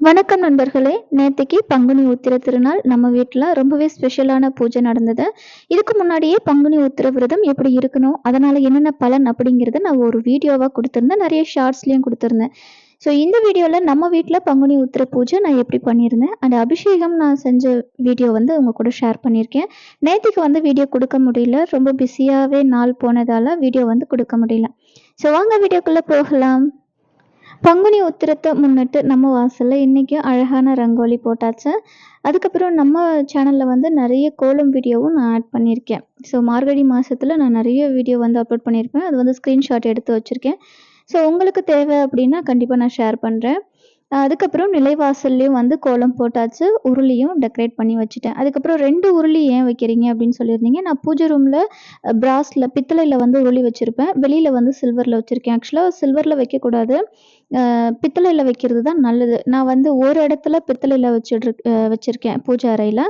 வணக்கம் நண்பர்களே. நேற்றுக்கு பங்குனி உத்திர திருநாள் நம்ம வீட்டில் ரொம்பவே ஸ்பெஷலான பூஜை நடந்தது. இதுக்கு முன்னாடியே பங்குனி உத்திர விரதம் எப்படி இருக்கணும் அதனால் என்னென்ன பலன் அப்படிங்கிறத நான் ஒரு வீடியோவாக கொடுத்துருந்தேன். நிறைய ஷார்ட்ஸ்லேயும் கொடுத்துருந்தேன். ஸோ இந்த வீடியோவில் நம்ம வீட்டில் பங்குனி உத்திர பூஜை நான் எப்படி பண்ணியிருந்தேன் அந்த அபிஷேகம் நான் செஞ்ச வீடியோ வந்து உங்கள் கூட ஷேர் பண்ணியிருக்கேன். நேற்றுக்கு வந்து வீடியோ கொடுக்க முடியல ரொம்ப பிஸியாகவே நாள் போனதால் வீடியோ வந்து கொடுக்க முடியல. ஸோ வாங்க வீடியோக்குள்ளே போகலாம். பங்குனி உத்திரத்தை முன்னிட்டு நம்ம வாசலில் இன்றைக்கும் அழகான ரங்கோலி போட்டாச்சு. அதுக்கப்புறம் நம்ம சேனலில் வந்து நிறைய கோலம் வீடியோவும் நான் ஆட் பண்ணியிருக்கேன். ஸோ மார்கழி மாதத்தில் நான் நிறைய வீடியோ வந்து அப்லோட் பண்ணியிருப்பேன் அது வந்து ஸ்க்ரீன்ஷாட் எடுத்து வச்சுருக்கேன். ஸோ உங்களுக்கு தேவை அப்படின்னா கண்டிப்பாக நான் ஷேர் பண்ணுறேன் அதுக்கப்புறம் நிலைவாசல்லையும் வந்து கோலம் போட்டாச்சு உருளியும் டெக்கரேட் பண்ணி வச்சுட்டேன். அதுக்கப்புறம் ரெண்டு உருளி ஏன் வைக்கிறீங்க அப்படின்னு சொல்லியிருந்தீங்க. நான் பூஜை ரூமில் பிராஸில் பித்தளையில் வந்து உருளி வச்சுருப்பேன். வெளியில் வந்து சில்வரில் வச்சுருக்கேன். ஆக்சுவலாக சில்வரில் வைக்கக்கூடாது. பித்தளையில் வைக்கிறது தான் நல்லது. நான் வந்து ஒரு இடத்துல பித்தளையில் வச்சுட்ரு வச்சுருக்கேன் பூஜை அறையில்.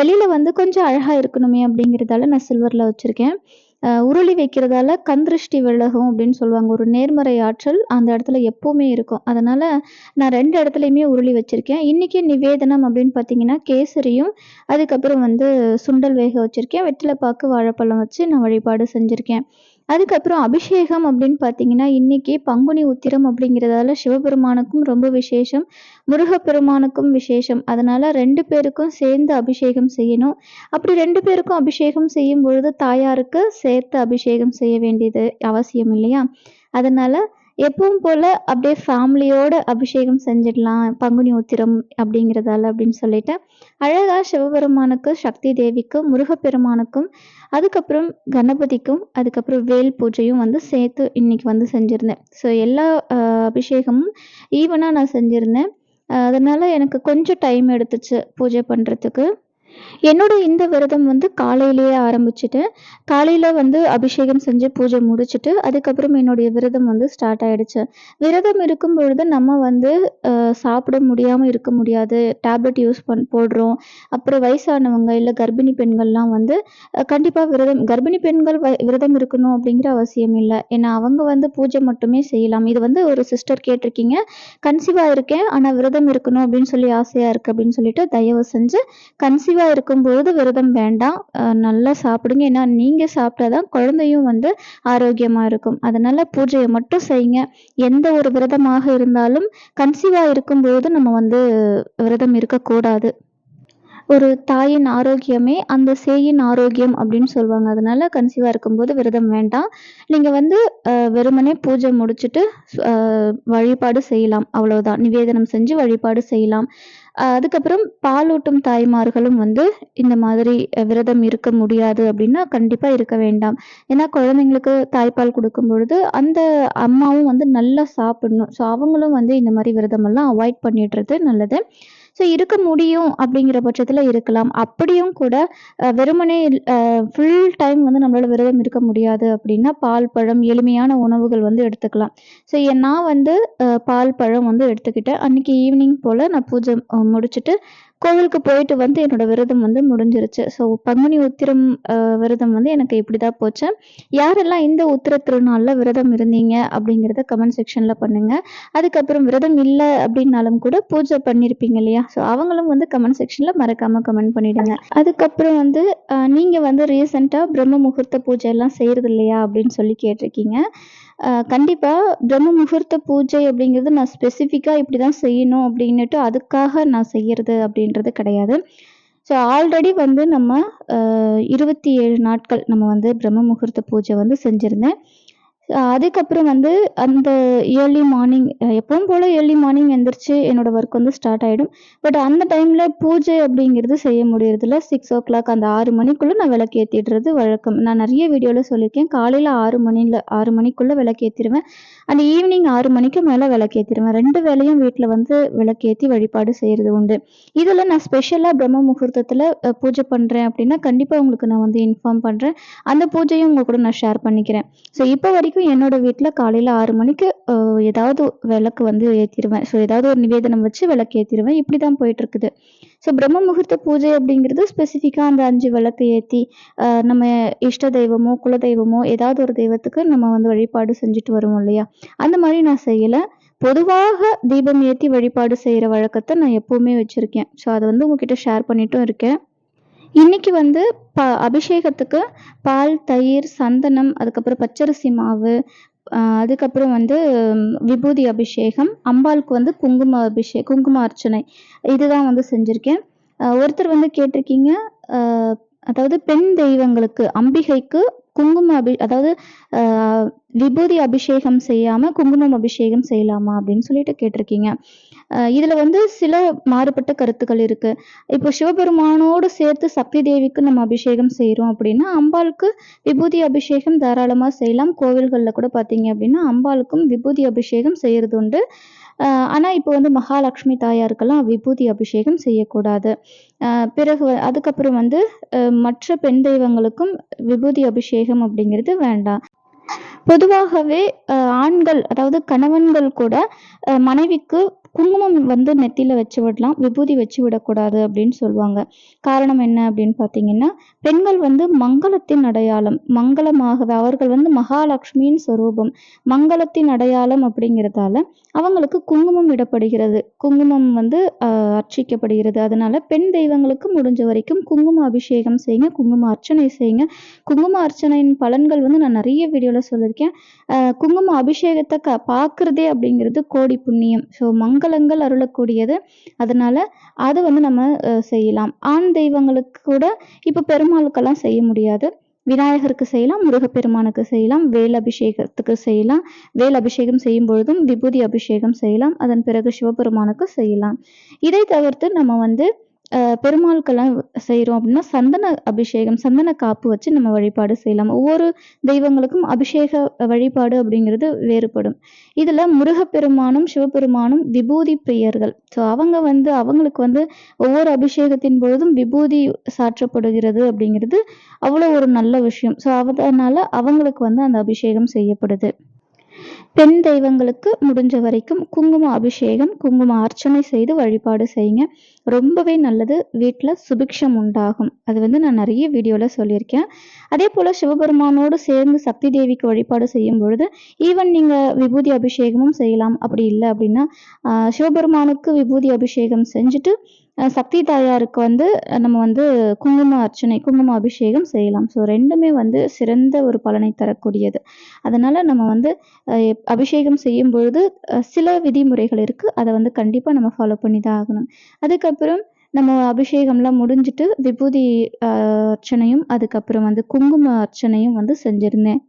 வெளியில் வந்து கொஞ்சம் அழகாக இருக்கணுமே அப்படிங்கிறதால நான் சில்வரில் வச்சுருக்கேன். உருளி வைக்கிறதால கந்திருஷ்டி விலகும் அப்படின்னு சொல்லுவாங்க. ஒரு நேர்மறை ஆற்றல் அந்த இடத்துல எப்போவுமே இருக்கும். அதனால் நான் ரெண்டு இடத்துலையுமே உருளி வச்சுருக்கேன். இன்றைக்கி நிவேதனம் அப்படின்னு பார்த்தீங்கன்னா கேசரியும் அதுக்கப்புறம் வந்து சுண்டல் வேக வச்சுருக்கேன். வெற்றிலைப்பாக்கு வாழைப்பழம் வச்சு நான் வழிபாடு செஞ்சுருக்கேன். அதுக்கப்புறம் அபிஷேகம் அப்படின்னு பார்த்தீங்கன்னா இன்னைக்கு பங்குனி உத்திரம் அப்படிங்கிறதால சிவபெருமானுக்கும் ரொம்ப விசேஷம் முருகப்பெருமானுக்கும் விசேஷம். அதனால ரெண்டு பேருக்கும் சேர்ந்து அபிஷேகம் செய்யணும். அப்படி ரெண்டு பேருக்கும் அபிஷேகம் செய்யும் பொழுது தாயாருக்கு சேர்த்து அபிஷேகம் செய்ய வேண்டியது அவசியம் இல்லையா? அதனால எப்பவும் போல் அப்படியே ஃபேமிலியோட அபிஷேகம் செஞ்சிடலாம் பங்குனி உத்திரம் அப்படிங்கிறதால அப்படின்னு சொல்லிட்டு அழகாக சிவபெருமானுக்கு சக்தி தேவிக்கும் முருகப்பெருமானுக்கும் அதுக்கப்புறம் கணபதிக்கும் அதுக்கப்புறம் வேல் பூஜையும் வந்து சேர்த்து இன்னைக்கு வந்து செஞ்சுருந்தேன். ஸோ எல்லா அபிஷேகமும் ஈவனாக நான் செஞ்சுருந்தேன். அதனால் எனக்கு கொஞ்சம் டைம் எடுத்துச்சு பூஜை பண்ணுறதுக்கு என்னோட இந்த விரதம் வந்து காலையிலேயே ஆரம்பிச்சுட்டு காலையில் வந்து அபிஷேகம் செஞ்சு பூஜை முடிச்சுட்டு அதுக்கப்புறம் என்னுடைய விரதம் வந்து ஸ்டார்ட் ஆகிடுச்சு விரதம் இருக்கும் பொழுது நம்ம வந்து சாப்பிட முடியாமல் இருக்க முடியாது. டேப்லெட் யூஸ் பண் போடுறோம். அப்புறம் வயசானவங்க இல்லை கர்ப்பிணி பெண்கள்லாம் வந்து கண்டிப்பாக விரதம் கர்ப்பிணி பெண்கள் விரதம் இருக்கணும் அப்படிங்கிற அவசியம் இல்லை. ஏன்னா அவங்க வந்து பூஜை மட்டுமே செய்யலாம். இது வந்து ஒரு சிஸ்டர் கேட்டிருக்கீங்க. கன்சீவாக இருக்கேன் ஆனால் விரதம் இருக்கணும் அப்படின்னு சொல்லி ஆசையாக இருக்குது அப்படின்னு சொல்லிட்டு தயவு செஞ்சு கன்சீவாக இருக்கும் இருக்கும்பொழுது விரதம் வேண்டாம். நல்லா சாப்பிடுங்க. ஏன்னா நீங்கள் சாப்பிட்டா தான் குழந்தையும் வந்து ஆரோக்கியமாக இருக்கும். அதனால் பூஜையை மட்டும் செய்யுங்க. எந்த ஒரு விரதமாக இருந்தாலும் கன்சீவாக இருக்கும்போது நம்ம வந்து விரதம் இருக்கக்கூடாது. ஒரு தாயின் ஆரோக்கியமே அந்த சேயின் ஆரோக்கியம் அப்படின்னு சொல்லுவாங்க. அதனால கன்சீவாக இருக்கும்போது விரதம் வேண்டாம். நீங்கள் வந்து வெறுமனே பூஜை முடிச்சுட்டு வழிபாடு செய்யலாம். அவ்வளோதான் நிவேதனம் செஞ்சு வழிபாடு செய்யலாம். அதுக்கப்புறம் பாலூட்டும் தாய்மார்களும் வந்து இந்த மாதிரி விரதம் இருக்க முடியாது அப்படின்னா கண்டிப்பாக இருக்க வேண்டாம். ஏன்னா குழந்தைங்களுக்கு தாய்ப்பால் கொடுக்கும் பொழுது அந்த அம்மாவும் வந்து நல்லா சாப்பிடணும். ஸோ அவங்களும் வந்து இந்த மாதிரி விரதமெல்லாம் அவாய்ட் பண்ணிடுறது நல்லது. ஸோ இருக்க முடியும் அப்படிங்கிற பட்சத்தில் இருக்கலாம். அப்படியும் கூட வெறுமனே ஃபுல் டைம் வந்து நம்மளால் விரதம் இருக்க முடியாது அப்படின்னா பால் பழம் எளிமையான உணவுகள் வந்து எடுத்துக்கலாம். ஸோ நான் வந்து பால் பழம் வந்து எடுத்துக்கிட்டேன். அன்றைக்கி ஈவினிங் போல் நான் பூஜை முடிச்சுட்டு கோவிலுக்கு போயிட்டு வந்து என்னோட விரதம் வந்து முடிஞ்சிருச்சு. ஸோ பங்குனி உத்திரம் விரதம் வந்து எனக்கு இப்படி தான் போச்சு. யாரெல்லாம் இந்த உத்திர திருநாளில் விரதம் இருந்தீங்க அப்படிங்கிறத கமெண்ட் செக்ஷனில் பண்ணுங்கள் அதுக்கப்புறம் விரதம் இல்லை அப்படின்னாலும் கூட பூஜை பண்ணியிருப்பீங்க இல்லையா? ஸோ அவங்களும் வந்து கமெண்ட் செக்ஷனில் மறக்காமல் கமெண்ட் பண்ணிவிடுங்க அதுக்கப்புறம் வந்து நீங்கள் வந்து ரீசெண்டாக பிரம்ம முகூர்த்த பூஜை எல்லாம் செய்கிறது இல்லையா அப்படின்னு சொல்லி கேட்டிருக்கீங்க. கண்டிப்பாக பிரம்ம முகூர்த்த பூஜை அப்படிங்கிறது நான் ஸ்பெசிஃபிக்காக இப்படி தான் செய்யணும் அப்படின்னுட்டு அதுக்காக நான் செய்கிறது அப்படின்றது கிடையாது. ஸோ ஆல்ரெடி வந்து நம்ம இருபத்தி ஏழு நாட்கள் நம்ம வந்து பிரம்ம முகூர்த்த பூஜை வந்து செஞ்சுருந்தேன். அதுக்கப்புறம் வந்து அந்த ஏர்லி மார்னிங் எப்பவும் போல் ஏர்லி மார்னிங் எந்திரிச்சு என்னோடய ஒர்க் வந்து ஸ்டார்ட் ஆகிடும் பட் அந்த டைமில் பூஜை அப்படிங்கிறது செய்ய முடியறதில்ல. சிக்ஸ் ஓ கிளாக் அந்த ஆறு மணிக்குள்ளே நான் விளக்கு ஏற்றிடுறது வழக்கம். நான் நிறைய வீடியோவில் சொல்லியிருக்கேன். காலையில் ஆறு மணியில் ஆறு மணிக்குள்ளே விளக்கு ஏற்றிடுவேன் அந்த ஈவினிங் ஆறு மணிக்கு மேலே விளக்கேற்றிடுவேன் ரெண்டு வேலையும் வீட்டில் வந்து விளக்கேற்றி வழிபாடு செய்கிறது உண்டு. இதில் நான் ஸ்பெஷலாக பிரம்ம முகூர்த்தத்தில் பூஜை பண்ணுறேன் அப்படின்னா கண்டிப்பாக உங்களுக்கு நான் வந்து இன்ஃபார்ம் பண்ணுறேன் அந்த பூஜையும் உங்கள் கூட நான் ஷேர் பண்ணிக்கிறேன். ஸோ இப்போ வரைக்கும் என்னோடய வீட்டில் காலையில் ஆறு மணிக்கு ஏதாவது விளக்கு வந்து ஏற்றிடுவேன் ஸோ ஏதாவது ஒரு நிவேதனம் வச்சு விளக்கு ஏற்றிடுவேன் இப்படி தான் போயிட்டுருக்குது. ஸோ பிரம்ம முகூர்த்த பூஜை அப்படிங்கிறது ஸ்பெசிஃபிக்காக அந்த அஞ்சு விளக்கு ஏற்றி நம்ம இஷ்ட தெய்வமோ குல தெய்வமோ ஏதாவது ஒரு தெய்வத்துக்கு நம்ம வந்து வழிபாடு செஞ்சுட்டு வருவோம் இல்லையா? அந்த மாதிரி நான் செய்யலை. பொதுவாக தீபம் ஏற்றி வழிபாடு செய்கிற வழக்கத்தை நான் எப்போவுமே வச்சுருக்கேன். ஸோ அதை வந்து உங்ககிட்ட ஷேர் பண்ணிட்டும் இருக்கேன். இன்னைக்கு வந்து ப அபிஷேகத்துக்கு பால் தயிர் சந்தனம் அதுக்கப்புறம் பச்சரிசி மாவு அதுக்கப்புறம் வந்து விபூதி அபிஷேகம் அம்பாளுக்கு வந்து குங்கும அபிஷே குங்கும அர்ச்சனை. இதுதான் வந்து செஞ்சுருக்கேன். ஒருத்தர் வந்து கேட்டிருக்கீங்க அதாவது பெண் தெய்வங்களுக்கு அம்பிகைக்கு குங்கும அபி அதாவது விபூதி அபிஷேகம் செய்யாம குங்குமம் அபிஷேகம் செய்யலாமா அப்படின்னு சொல்லிட்டு கேட்டிருக்கீங்க. இதுல வந்து சில மாறுபட்ட கருத்துக்கள் இருக்கு. இப்போ சிவபெருமானோடு சேர்த்து சக்தி தேவிக்கு நம்ம அபிஷேகம் செய்யறோம் அப்படின்னா அம்பாளுக்கு விபூதி அபிஷேகம் தாராளமா செய்யலாம். கோவில்கள்ல கூட பார்த்தீங்க அப்படின்னா அம்பாளுக்கும் விபூதி அபிஷேகம் செய்யறது உண்டு. ஆனால் ஆனா இப்போ வந்து மகாலட்சுமி தாயாருக்கெல்லாம் விபூதி அபிஷேகம் செய்யக்கூடாது. ஆஹ் பிறகு அதுக்கப்புறம் வந்து மற்ற பெண் தெய்வங்களுக்கும் விபூதி அபிஷேகம் அப்படிங்கிறது வேண்டாம். பொதுவாகவே ஆண்கள் அதாவது கணவன்கள் கூட மனைவிக்கு குங்குமம் வந்து நெத்தியில வச்சு விடலாம் விபூதி வச்சு விடக்கூடாது அப்படின்னு சொல்லுவாங்க. காரணம் என்ன அப்படின்னு பார்த்தீங்கன்னா பெண்கள் வந்து மங்களத்தின் அடையாளம் மங்களமாகவே அவர்கள் வந்து மகாலட்சுமியின் சொரூபம் மங்களத்தின் அடையாளம் அப்படிங்கிறதால அவங்களுக்கு குங்குமம் இடப்படுகிறது. குங்குமம் வந்து ஆஹ் அர்ச்சிக்கப்படுகிறது. அதனால பெண் தெய்வங்களுக்கு முடிஞ்ச வரைக்கும் குங்கும அபிஷேகம் செய்யுங்க குங்கும அர்ச்சனை செய்யுங்க. குங்கும அர்ச்சனையின் பலன்கள் வந்து நான் நிறைய வீடியோவில் சொல்லியிருக்கேன். ஆஹ் குங்கும அபிஷேகத்தை க பார்க்குறதே அப்படிங்கிறது கோடி புண்ணியம். ஸோ மங்களங்கள் அருளக்கூடியது. அதனால அதை வந்து நம்ம செய்யலாம். ஆண் தெய்வங்களுக்கு கூட இப்போ பெருமாளுக்கெல்லாம் செய்ய முடியாது. விநாயகருக்கு செய்யலாம் முருகப்பெருமானுக்கு செய்யலாம் வேல் அபிஷேகத்துக்கு செய்யலாம். வேல் அபிஷேகம் செய்யும் பொழுதும் விபூதி அபிஷேகம் செய்யலாம். அதன் பிறகு சிவபெருமானுக்கு செய்யலாம். இதை தவிர்த்து நம்ம வந்து பெருமாளுக்கெல்லாம் செய்கிறோம் அப்படின்னா சந்தன அபிஷேகம் சந்தன காப்பு வச்சு நம்ம வழிபாடு செய்யலாம். ஒவ்வொரு தெய்வங்களுக்கும் அபிஷேக வழிபாடு அப்படிங்கிறது வேறுபடும். இதில் முருகப்பெருமானும் சிவபெருமானும் விபூதி பிரியர்கள் ஸோ அவங்க வந்து அவங்களுக்கு வந்து ஒவ்வொரு அபிஷேகத்தின் பொழுதும் விபூதி சாற்றப்படுகிறது அப்படிங்கிறது அவ்வளோ ஒரு நல்ல விஷயம். ஸோ அதனால அவங்களுக்கு வந்து அந்த அபிஷேகம் செய்யப்படுது. பெண் தெய்வங்களுக்கு முடிஞ்ச வரைக்கும் குங்கும அபிஷேகம் குங்கும அர்ச்சனை செய்து வழிபாடு செய்யுங்க. ரொம்பவே நல்லது. வீட்டில் சுபிக்ஷம் உண்டாகும். அது வந்து நான் நிறைய வீடியோவில் சொல்லியிருக்கேன். அதே போல் சிவபெருமானோடு சேர்ந்து சக்தி தேவிக்கு வழிபாடு செய்யும் பொழுது ஈவன் நீங்கள் விபூதி அபிஷேகமும் செய்யலாம். அப்படி இல்லை அப்படின்னா சிவபெருமானுக்கு விபூதி அபிஷேகம் செஞ்சுட்டு சக்தி தாயாருக்கு வந்து நம்ம வந்து குங்கும அர்ச்சனை குங்கும அபிஷேகம் செய்யலாம். ஸோ ரெண்டுமே வந்து சிறந்த ஒரு பலனை தரக்கூடியது. அதனால நம்ம வந்து அபிஷேகம் செய்யும் பொழுது சில விதிமுறைகள் இருக்குது அதை வந்து கண்டிப்பாக நம்ம ஃபாலோ பண்ணி தான் ஆகணும் அதுக்கப்புறம் நம்ம அபிஷேகம்லாம் முடிஞ்சிட்டு விபூதி அர்ச்சனையும் அதுக்கப்புறம் வந்து குங்கும அர்ச்சனையும் வந்து செஞ்சுருந்தேன்.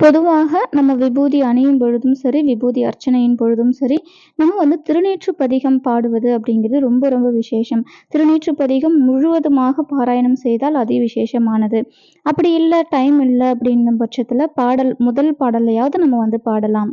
பொதுவாக நம்ம விபூதி அணியும் பொழுதும் சரி விபூதி அர்ச்சனையின் பொழுதும் சரி நம்ம வந்து திருநீற்று பதிகம் பாடுவது அப்படிங்கிறது ரொம்ப ரொம்ப விசேஷம். திருநீற்று பதிகம் முழுவதுமாக பாராயணம் செய்தால் அதி விசேஷமானது. அப்படி இல்லை டைம் இல்லை அப்படின்னும் பட்சத்தில் பாடல் முதல் பாடலையாவது நம்ம வந்து பாடலாம்.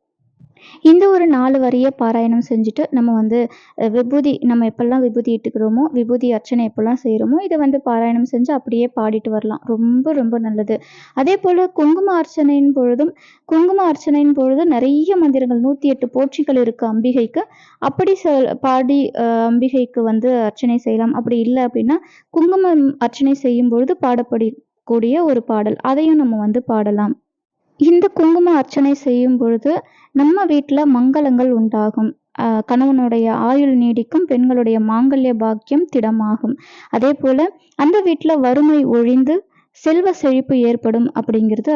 இந்த ஒரு நாலு வரியை பாராயணம் செஞ்சுட்டு நம்ம வந்து விபூதி நம்ம எப்பெல்லாம் விபூதி இட்டுக்கிறோமோ விபூதி அர்ச்சனை எப்பெல்லாம் செய்கிறோமோ இதை வந்து பாராயணம் செஞ்சு அப்படியே பாடிட்டு வரலாம். ரொம்ப ரொம்ப நல்லது. அதே போல் குங்கும அர்ச்சனையின் பொழுதும் குங்கும அர்ச்சனையின் பொழுது நிறைய மந்திரங்கள் நூற்றி எட்டு போற்றிகள் இருக்குது அம்பிகைக்கு. அப்படி பாடி அஹ், அம்பிகைக்கு வந்து அர்ச்சனை செய்யலாம். அப்படி இல்லை அப்படின்னா குங்குமம் அர்ச்சனை செய்யும் பொழுது பாடப்படக்கூடிய ஒரு பாடல். அதையும் நம்ம வந்து பாடலாம். இந்த குங்கும அர்ச்சனை செய்யும் பொழுது நம்ம வீட்டில் மங்களங்கள் உண்டாகும். கணவனுடைய ஆயுள் நீடிக்கும் பெண்களுடைய மாங்கல்ய பாக்கியம் திடமாகும். அதே போல் அந்த வீட்டில் வறுமை ஒழிந்து செல்வ செழிப்பு ஏற்படும் அப்படிங்கிறது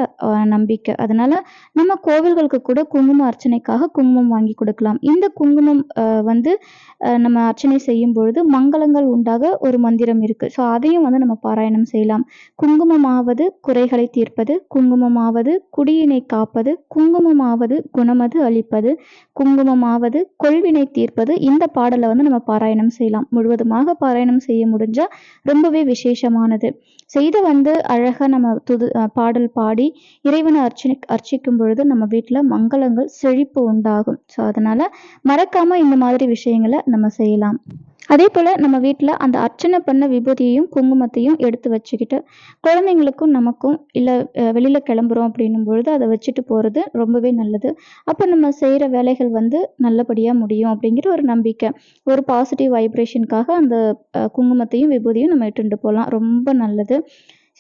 நம்பிக்கை. அதனால நம்ம கோவில்களுக்கு கூட குங்கும அர்ச்சனைக்காக குங்குமம் வாங்கி கொடுக்கலாம். இந்த குங்குமம் வந்து நம்ம அர்ச்சனை செய்யும் பொழுது மங்களங்கள் உண்டாக ஒரு மந்திரம் இருக்கு. ஸோ அதையும் வந்து நம்ம பாராயணம் செய்யலாம். குங்குமமாவது குறைகளை தீர்ப்பது குங்குமமாவது குடியினை காப்பது குங்குமமாவது குணமது அளிப்பது குங்குமமாவது கொள்வினை தீர்ப்பது இந்த பாடலை வந்து நம்ம பாராயணம் செய்யலாம். முழுவதுமாக பாராயணம் செய்ய முடிஞ்சா ரொம்பவே விசேஷமானது. செய்த வந்து அழகாக நம்ம துது பாடல் பாடி இறைவனை அர்ச்சனை அர்ச்சிக்கும் பொழுது நம்ம வீட்டில் மங்களங்கள் செழிப்பு உண்டாகும். ஸோ அதனால் மறக்காமல் இந்த மாதிரி விஷயங்களை நம்ம செய்யலாம். அதே போல் நம்ம வீட்டில் அந்த அர்ச்சனை பண்ண விபூதியையும் குங்குமத்தையும் எடுத்து வச்சுக்கிட்டு குழந்தைங்களுக்கும் நமக்கும் இல்லை வெளியில் கிளம்புறோம் அப்படின்னும் பொழுது அதை வச்சுட்டு போகிறது ரொம்பவே நல்லது. அப்போ நம்ம செய்கிற வேலைகள் வந்து நல்லபடியாக முடியும் அப்படிங்கிற ஒரு நம்பிக்கை. ஒரு பாசிட்டிவ் வைப்ரேஷனுக்காக அந்த குங்குமத்தையும் விபூதியும் நம்ம இட்டுண்டு போகலாம் ரொம்ப நல்லது.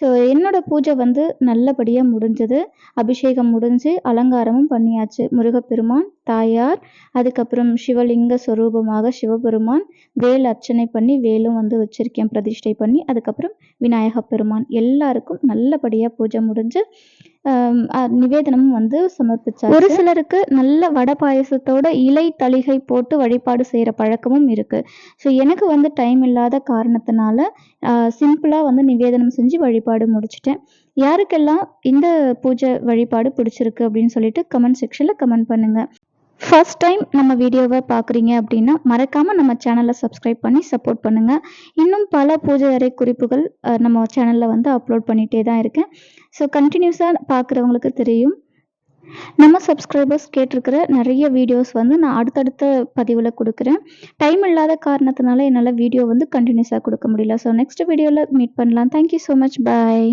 ஸோ என்னோட பூஜை வந்து நல்லபடியாக முடிஞ்சது. அபிஷேகம் முடிஞ்சு அலங்காரமும் பண்ணியாச்சு. முருகப்பெருமான் தாயார். அதுக்கப்புறம் சிவலிங்க ஸ்வரூபமாக சிவபெருமான் வேல் அர்ச்சனை பண்ணி வேலும் வந்து வச்சுருக்கேன் பிரதிஷ்டை பண்ணி. அதுக்கப்புறம் விநாயக பெருமான் எல்லாருக்கும் நல்லபடியாக பூஜை முடிஞ்சு நிவேதனமும் வந்து சமர்ப்பிச்சார் ஒரு சிலருக்கு நல்ல வடை பாயசத்தோட இலை தளிகை போட்டு வழிபாடு செய்கிற பழக்கமும் இருக்குது ஸோ எனக்கு வந்து டைம் இல்லாத காரணத்தினால சிம்பிளாக வந்து நிவேதனம் செஞ்சு வழிபாடு முடிச்சிட்டேன். யாருக்கெல்லாம் இந்த பூஜை வழிபாடு பிடிச்சிருக்கு அப்படின்னு சொல்லிட்டு கமெண்ட் செக்ஷனில் கமெண்ட் பண்ணுங்கள் ஃபர்ஸ்ட் டைம் நம்ம வீடியோவை பார்க்குறீங்க அப்படின்னா மறக்காமல் நம்ம சேனலை சப்ஸ்கிரைப் பண்ணி சப்போர்ட் பண்ணுங்கள் இன்னும் பல பூஜை அறை குறிப்புகள் நம்ம சேனலில் வந்து அப்லோட் பண்ணிகிட்டே தான் இருக்கேன். ஸோ கண்டினியூஸாக பார்க்குறவங்களுக்கு தெரியும். நம்ம சப்ஸ்கிரைபர்ஸ் கேட்டிருக்கிற நிறைய வீடியோஸ் வந்து நான் அடுத்தடுத்த பதிவில் கொடுக்குறேன். டைம் இல்லாத காரணத்தினால என்னால் வீடியோ வந்து கண்டினியூஸாக கொடுக்க முடியல. ஸோ நெக்ஸ்ட் வீடியோவில் மீட் பண்ணலாம். Thank you so much bye